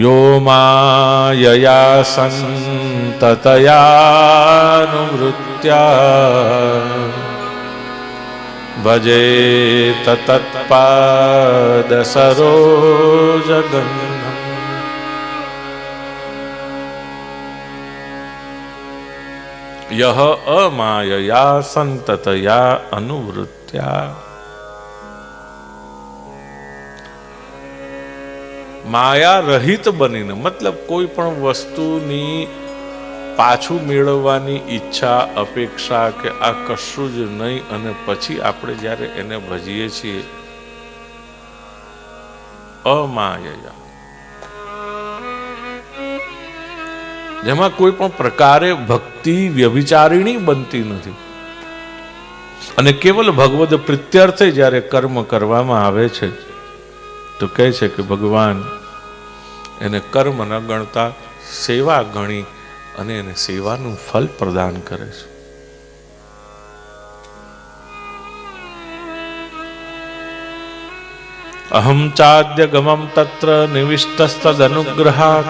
यो मायया सन्ततयानुवृत्त्या भजेत तत्पादसरोजगन्धम् यह अमायया संततया अनुवृत्त्या માયા રહિત બનીને, મતલબ કોઈ પણ વસ્તુની પાછું મેળવવાની ઈચ્છા, અપેક્ષા કે આ કશું જ નહીં અને પછી આપણે જ્યારે એને ભજીએ છીએ અમાયા જેમાં કોઈ પણ પ્રકારે ભક્તિ વ્યભિચારિણી બનતી નથી. અને કેવલ ભગવદ પ્રિત્યર્થે જ્યારે કર્મ કરવામાં આવે છે, તો કહે છે કે ભગવાન એને કર્મ ન ગણતા સેવા ગણી અને એને સેવાનું ફલ પ્રદાન કરે છે. અહમ ચાદ્ય ગમમ તત્ર નિવિષ્ટસ્તદનુગ્રહાત.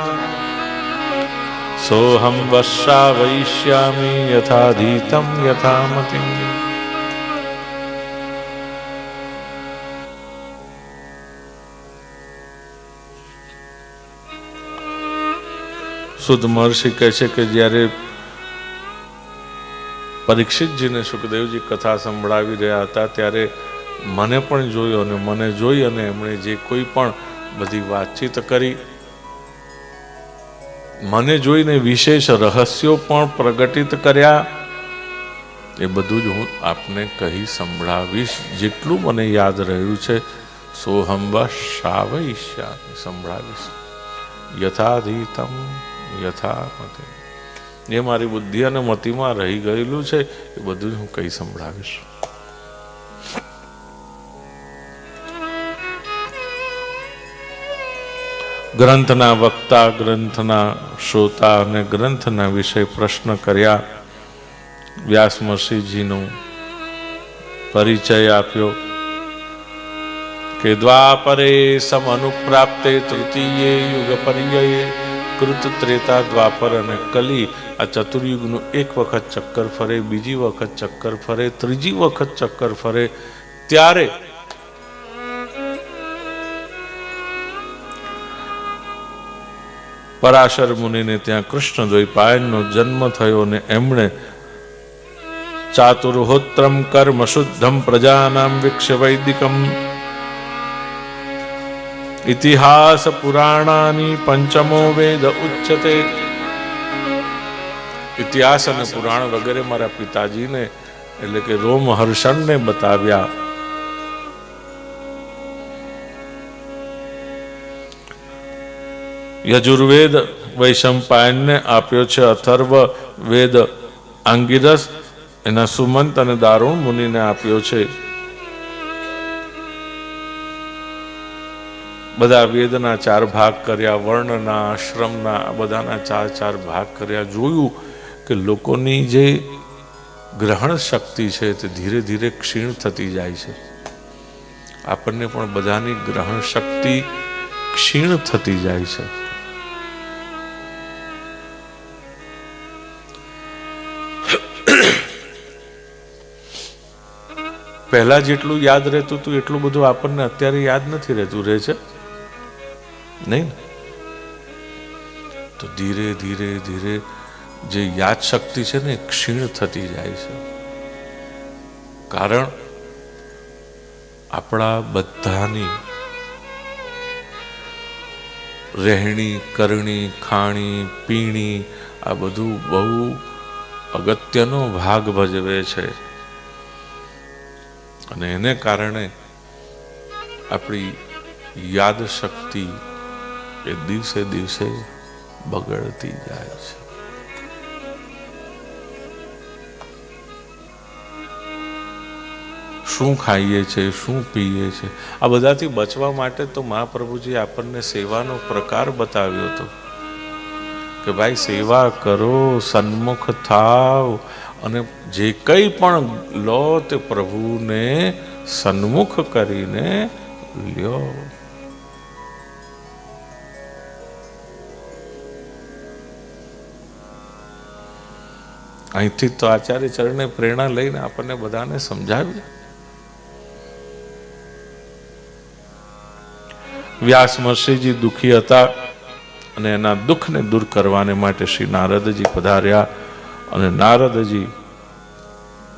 સોહમ વર્ષા વૈશ્યામી યથાધીતમ યથામતિમ. સુદ મહર્ષિ કહે છે કે જ્યારે પરીક્ષિતજીને સુખદેવજી કથા સંભળાવી રહ્યા હતા, ત્યારે મને પણ જોયો અને મને જોઈ અને એમણે જે કોઈ પણ બધી વાતચીત કરી, મને જોઈને વિશેષ રહસ્યો પણ પ્રગટિત કર્યા. એ બધું જ હું આપને કહી સંભળાવીશ. જેટલું મને યાદ રહ્યું છે સોહમ શાવૈશ્યા સંભળાવીશ. યથાધીતમ યથામતે જે મારી બુદ્ધિ અને મતિમાં રહી ગયેલું છે, એ બધું હું કહી સંભળાવીશ. ગ્રંથના વક્તા, ગ્રંથના શ્રોતા અને ગ્રંથના વિષય પ્રશ્ન કર્યા. વ્યાસ મસીજીનો પરિચય આપ્યો કે દ્વાપરે સમ અનુપ્રાપ્તે તૃતીયે યુગ પર્યયે કૃત ત્રેતા દ્વાપર અને કલી આ ચતુર્યુગનું એક વખત ચક્કર ફરે બીજી વખત ચક્કર ફરે ત્રીજી વખત ચક્કર ફરે ત્યારે પરાશર મુનિને ત્યાં કૃષ્ણ દ્વૈપાયનનો જન્મ થયો અને એમણે ચાતુર્હોત્રમ કર્મ શુદ્ધમ પ્રજાનામ વિક્ષ વૈદિકમ ઇતિહાસ પુરાણાની પંચમો વેદ ઉચ્ચતે ઇતિહાસ અને પુરાણ વગેરે મારા પિતાજીને એટલે કે રોમ હર્ષણને બતાવ્યા. યજુર્વેદ વૈશંપાયનને આપ્યો છે અથર્વ વેદ આંગિરસ. એના સુમંત અને દારૂણ મુનિને આપ્યો છે. બધા વેદના ચાર ભાગ કર્યા, વર્ણના, આશ્રમના બધાના ચાર ચાર ભાગ કર્યા, જોયું કે લોકોની જે ગ્રહણ શક્તિ છે તે ધીરે ધીરે ક્ષીણ થતી જાય છે. આપણને પણ બધાની ગ્રહણ શક્તિ ક્ષીણ થતી જાય છે. પહેલા જેટલું યાદ રહેતું હતું, એટલું બધું આપણને અત્યારે યાદ નથી રહેતું. રહે છે? નહીં તો ધીરે ધીરે ધીરે જે યાદશક્તિ છે ને ક્ષીણ થતી જાય છે. કારણ આપણા બધાની રહેણી, કરણી, ખાણી, પીણી આ બધું બહુ અગત્યનો ભાગ ભજવે છે. અને એને કારણે આપણી યાદ શક્તિ એ દિવસે દિવસે બગડતી જાય છે. શું ખાઈએ છે, શું પીએ છે? આ બધાથી બચવા માટે તો મહાપ્રભુજી આપણને સેવાનો પ્રકાર બતાવ્યો હતો કે ભાઈ સેવા કરો, સન્મુખ થાવ અને જે કંઈ પણ લો તે પ્રભુને સન્મુખ કરીને લ્યો. અહીંથી તો આચાર્ય ચરણે પ્રેરણા લઈને આપણને બધાને સમજાવ્યું. વ્યાસ મહર્ષિજી દુઃખી હતા અને એના દુઃખને દૂર કરવાને માટે શ્રી નારદજી પધાર્યા અને નારદજી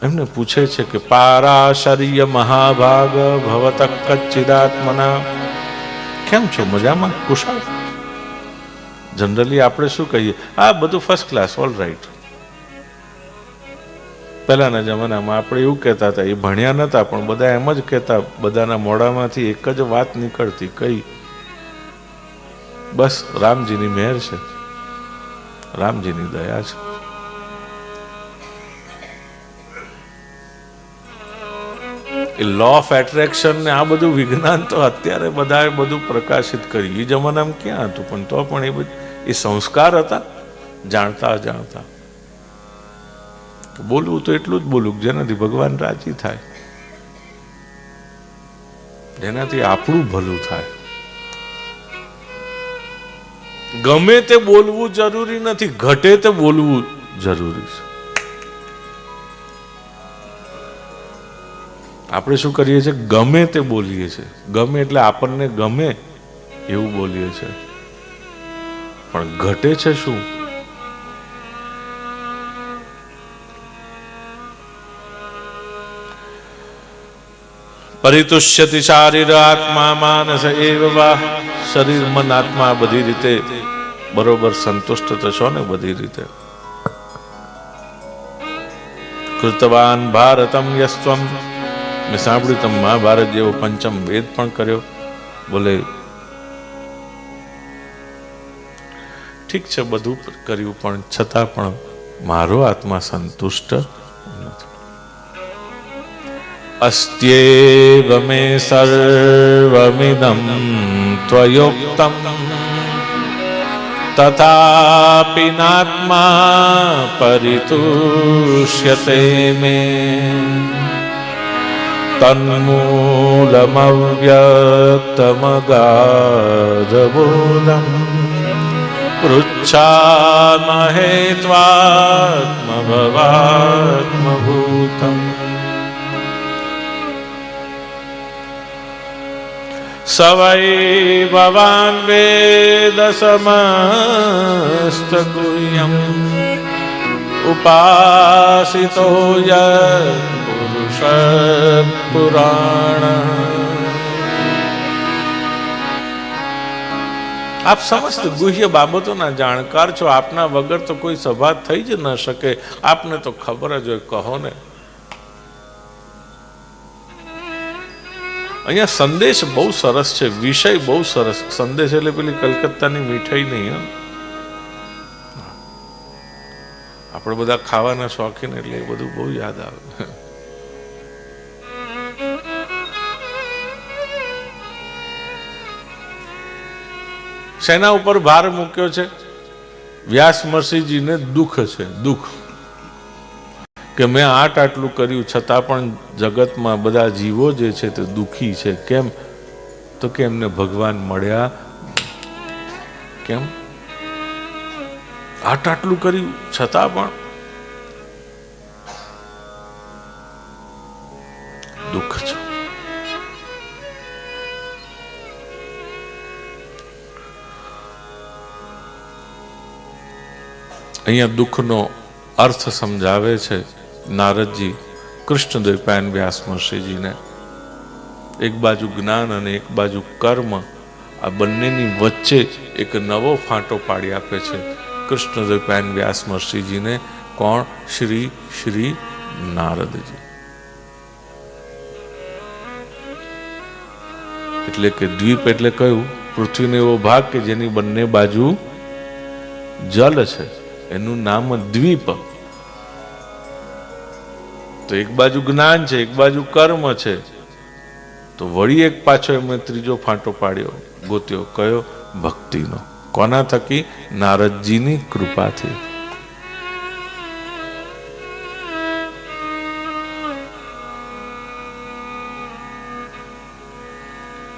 એમને પૂછે છે કે, પારાશર્ય મહાભાગ ભવત કચ્ચિદાત્મના કેમ છો? મજામાં? કુશળ? જનરલી આપણે શું કહીએ? આ બધું ફર્સ્ટ ક્લાસ ઓલ રાઈટ પહેલાના જમાનામાં આપણે એવું કહેતા હતા, એ ભણ્યા નહોતા પણ બધા એમ જ કહેતા, બધાના મોઢામાંથી એક જ વાત નીકળતી, કઈ? બસ, રામજીની મહેર છે. રામજીની દયા છે. એ લો ઓફ એટ્રેક્શન ને આ બધું વિજ્ઞાન તો અત્યારે બધાએ બધું પ્રકાશિત કર્યું. એ જમાનામાં ક્યાં હતું? પણ તો પણ એ બધું, એ સંસ્કાર હતા? જાણતા જાણતા અજાણતા બોલવું તો એટલું જ બોલવું જેનાથી ભગવાન રાજી થાય. જેનાથી આપણું ભલું થાય. ગમે તે બોલવું જરૂરી નથી, ઘટે તે બોલવું જરૂરી છે. આપણે શું કરીએ છીએ? ગમે તે બોલીએ છીએ. ગમે એટલે આપણને ગમે એવું બોલીએ છીએ. પણ ઘટે છે શું? પરિતુષ્યતિ શારીર આત્મા માનસ એવ શરીર મન આત્મા બધી રીતે બરોબર સંતુષ્ટ થશો ને બધી રીતે. કૃતવાન ભારતમ યસ્વમ મેં સાંભળ્યું તમે મહાભારત જેવો પંચમ વેદ પણ કર્યો. બોલે, ઠીક છે, બધું કર્યું પણ છતાં પણ મારો આત્મા સંતુષ્ટ अस्त्येव मे सर्वमिदं त्वयोक्तं तथापि नात्मा परितुष्यते मे तन्मूलमव्यक्तमगाधबोधम् पृच्छामहे त्वात्मभवात्मभूतम् स वै भवान् वेद समस्तगुह्यम् उपासितो यत्पुरुष पुराण આપ સમસ્ત ગુહ્ય બાબતોના જાણકાર છો આપના વગર તો કોઈ સભા થઈ જ ન શકે આપને તો ખબર જ હોય કહો ને અહીંયા સંદેશ બહુ સરસ છે, વિષય બહુ સરસ. સંદેશ એટલે પેલી કલકત્તાની મીઠાઈ નહીં આપણે બધા ખાવાના શોખીન એટલે એ બધું બહુ યાદ આવે. શેના ઉપર ભાર મૂક્યો છે. વ્યાસ મસીજીને દુઃખ છે, દુઃખ. કે મેં આટ આટલું કર્યું, છતાં પણ જગતમાં બધા જીવો જે છે તે દુઃખી છે. કેમ? તો કે એમને ભગવાન મળ્યા. કેમ? આટ આટલું કર્યું, છતાં પણ દુઃખ છે. અહીંયા દુઃખનો અર્થ સમજાવે છે. નારદજી કૃષ્ણદેવ પાયન વ્યાસ મહર્ષિજીને એક બાજુ જ્ઞાન અને એક બાજુ કર્મ આ બંનેની વચ્ચે એક નવો ફાંટો પાડી આપે છે. કૃષ્ણદેવ પાયન વ્યાસ મહર્ષિજીને કોણ? શ્રી શ્રી નારદજી. એટલે કે દ્વીપ એટલે કયું? પૃથ્વીનો એવો ભાગ કે જેની બંને બાજુ જલ છે. એનું નામ દ્વીપ. તો એક બાજુ જ્ઞાન છે, એક બાજુ કર્મ છે. તો વળી એક પાછો એમણે ત્રીજો ફાંટો પાડ્યો, ગોત્યો, કયો? ભક્તિનો. કોના થકી? નારદજીની કૃપાથી.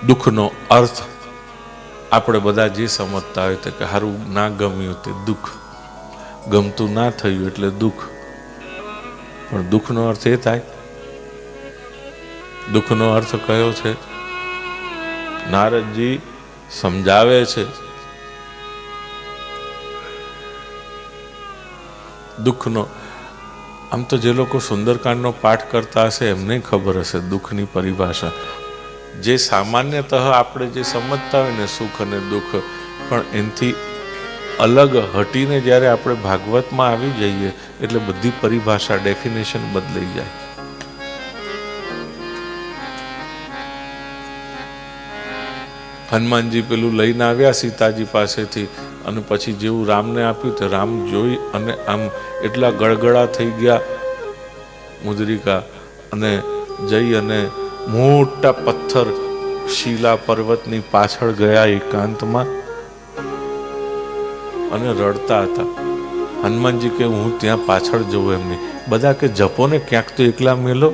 દુઃખનો અર્થ આપણે બધા જે સમજતા હોય તો કે સારું ના ગમ્યું તે દુઃખ. ગમતું ના થયું એટલે દુઃખ. પણ દુઃખનો અર્થ એ થાય. દુઃખનો અર્થ કયો છે? નારદજી સમજાવે છે. દુઃખનો, આમ તો જે લોકો સુંદરકાંડનો પાઠ કરતા હશે એમને ખબર હશે દુઃખની પરિભાષા. જે સામાન્યતઃ આપણે જે સમજતા હોય ને સુખ અને દુઃખ, પણ એનાથી અલગ હટીને જ્યારે આપણે ભાગવતમાં આવી જઈએ, એટલે બધી પરિભાષા ડેફિનેશન બદલાઈ જાય. હનુમાનજી પેલું લઈને આવ્યા સીતાજી પાસેથી અને પછી જેવું રામને આપ્યું તે રામ જોઈ અને આમ એટલા ગળગળા થઈ ગયા મુદ્રિકા અને જઈ અને મોટા પથ્થર શીલા પર્વતની પાછળ ગયા એકાંતમાં. અને રડતા હતા. હનુમાનજી કે, હું ત્યાં પાછળ જઉં એમની. બધા કે જપો ને ક્યાંક તો એકલા મેલો.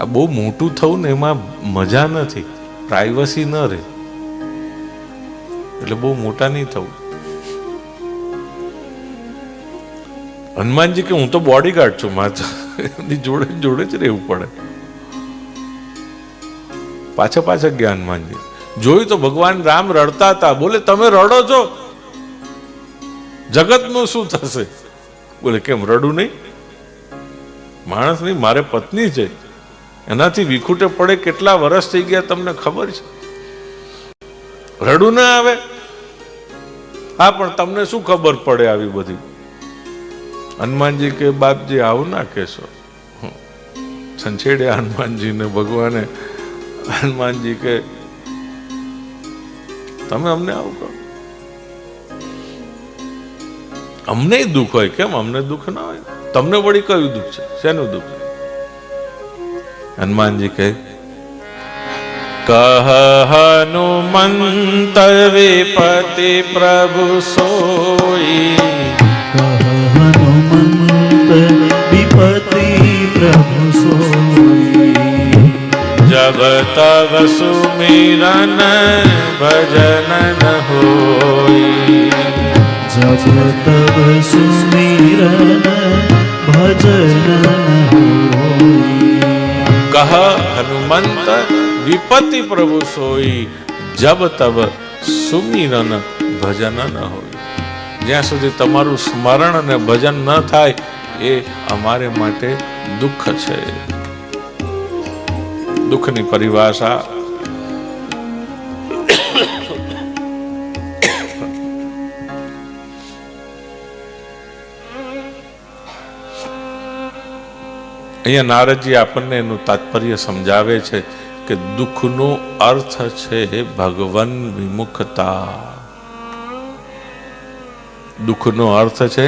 આ બહુ મોટું થવું ને એમાં મજા નથી. પ્રાઇવસી ન રહે. એટલે બહુ મોટા નહીં થવું. હનુમાનજી કે, હું તો બોડીગાર્ડ છું માથા એમની જોડે જોડે જ રહેવું પડે. પાછા પાછા ગયા હનુમાનજી. જોયું તો ભગવાન રામ રડતા હતા. બોલે, તમે રડો છો? જગતનું શું થશે? બોલે, કેમ રડું નહીં? માણસ નહીં મારે પત્ની છે. એનાથી વિખૂટે પડે કેટલા વર્ષ થઈ ગયા તમને ખબર છે? રડું ના આવે. હા, પણ તમને શું ખબર પડે આવી બધી? હનુમાનજી કે, બાપજી, આવું ના કહેશો. હમ. છંછેડ્યા હનુમાનજીને ભગવાને હનુમાનજી કે, તમે અમને આવું કહો. અમને દુઃખ હોય કેમ અમને દુઃખ ના હોય? તમને વળી કયું દુઃખ છે? શેનું દુઃખ હનુમાનજી કહે કહ હનુમંત વિપતિ પ્રભુ સોઈ. કહ હનુમંત વિપતિ પ્રભુ સોઈ. જબ તવ સુમિરન ભજન હોઈ જબ તબ સુમિરન ભજન કહ હનુમંત વિપતિ પ્રભુ સોઈ જબ તબ સુમિરન ભજન ન હોય જ્યાં સુધી તમારું સ્મરણ અને ભજન ન થાય, એ અમારે માટે દુઃખ છે। દુઃખની પરિભાષા અહીંયા નારદજી આપણને એનું તાત્પર્ય સમજાવે છે કે દુઃખનો અર્થ છે ભગવાન વિમુખતા. દુઃખનો અર્થ છે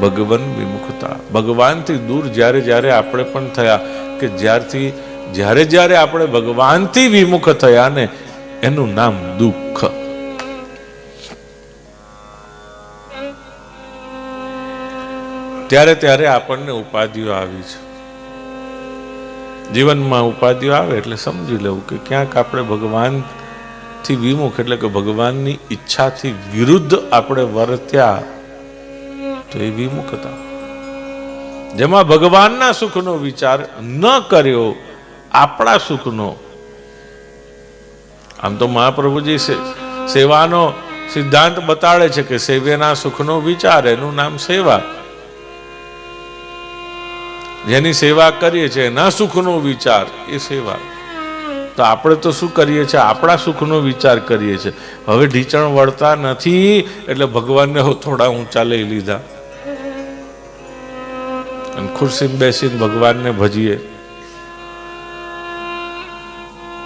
ભગવાન વિમુખતા. ભગવાનથી દૂર જ્યારે જ્યારે આપણે પણ થયા કે જ્યારથી જ્યારે જ્યારે આપણે ભગવાનથી વિમુખ થયા ને એનું નામ દુઃખ. ત્યારે ત્યારે આપણને ઉપાધિઓ આવી છે. જીવનમાં ઉપાધિઓ આવે એટલે સમજી લેવું કે ક્યાંક આપણે ભગવાનથી વિમુખ એટલે કે ભગવાનની ઈચ્છાથી વિરુદ્ધ આપણે વર્ત્યા તો એ વિમુખતા જેમાં ભગવાનના સુખનો વિચાર ન કર્યો, આપણા સુખનો. આમ તો મહાપ્રભુજી સેવાનો સિદ્ધાંત બતાડે છે કે સેવેના સુખનો વિચાર, એનું નામ સેવા. જેની સેવા કરીએ છીએ એના સુખનો વિચાર, એ સેવા. તો આપણે તો શું કરીએ છીએ? આપણા સુખનો વિચાર કરીએ છીએ. હવે ઢીચણ વળતા નથી, એટલે ભગવાનને થોડા ઊંચા લઈ લીધા. અને ખુરશીને બેસીને ભગવાનને ભજીએ.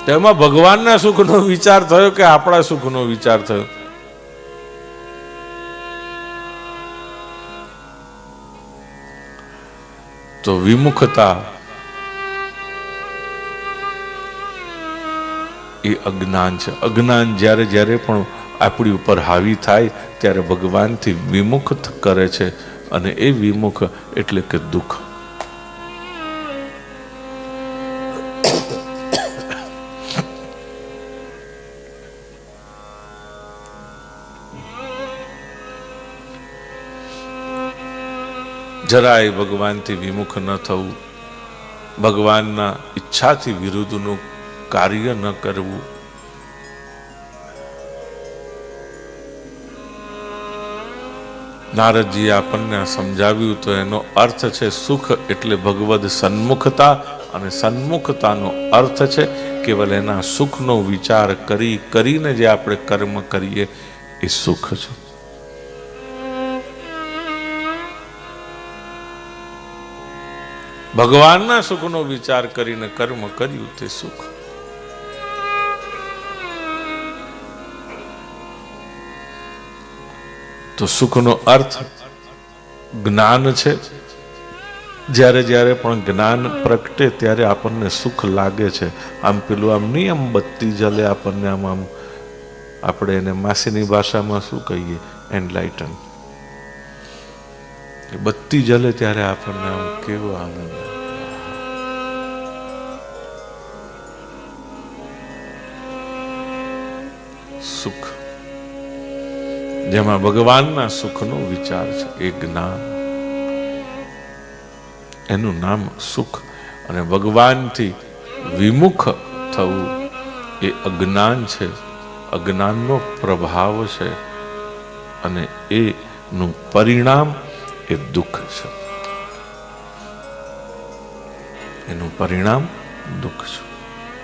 તેમાં ભગવાનના સુખનો વિચાર થયો કે આપણા સુખનો વિચાર થયો? તો વિમુખતા એ અજ્ઞાન છે. અજ્ઞાન જ્યારે જ્યારે પણ આપણી ઉપર હાવી થાય ત્યારે ભગવાનથી વિમુખ કરે છે. અને એ વિમુખ એટલે કે દુઃખ. જરાય ભગવાનથી વિમુખ ન થવું. ભગવાનના ઈચ્છાથી વિરુદ્ધનું કાર્ય ન કરવું. નારદજીએ આપણને સમજાવ્યું તો એનો અર્થ છે સુખ એટલે ભગવદ સન્મુખતા અને સન્મુખતાનો અર્થ છે કેવલ એના સુખનો વિચાર કરી, કરીને જે આપણે કર્મ કરીએ એ સુખ છે. ભગવાનના સુખનો વિચાર કરીને કર્મ કર્યું તે સુખ. તો સુખનો અર્થ જ્ઞાન છે. જ્યારે જ્યારે પણ જ્ઞાન પ્રગટે ત્યારે આપણને સુખ લાગે છે. આમ પેલું આમ નહીં, આમ બત્તી જલે આપણને, આમ આમ આપણે એને માસીની ભાષામાં શું કહીએ? એનલાઇટન એ બત્તી જલે ત્યારે આપણને આમ કેવો આનંદ સુખ. જેમાં ભગવાનના સુખનો વિચાર છે, એ જ્ઞાન. એનું નામ સુખ અને ભગવાનથી વિમુખ થવું એ અજ્ઞાન છે. અજ્ઞાનનો પ્રભાવ છે અને એનું પરિણામ એ દુઃખ છે. એનું પરિણામ દુઃખ છે.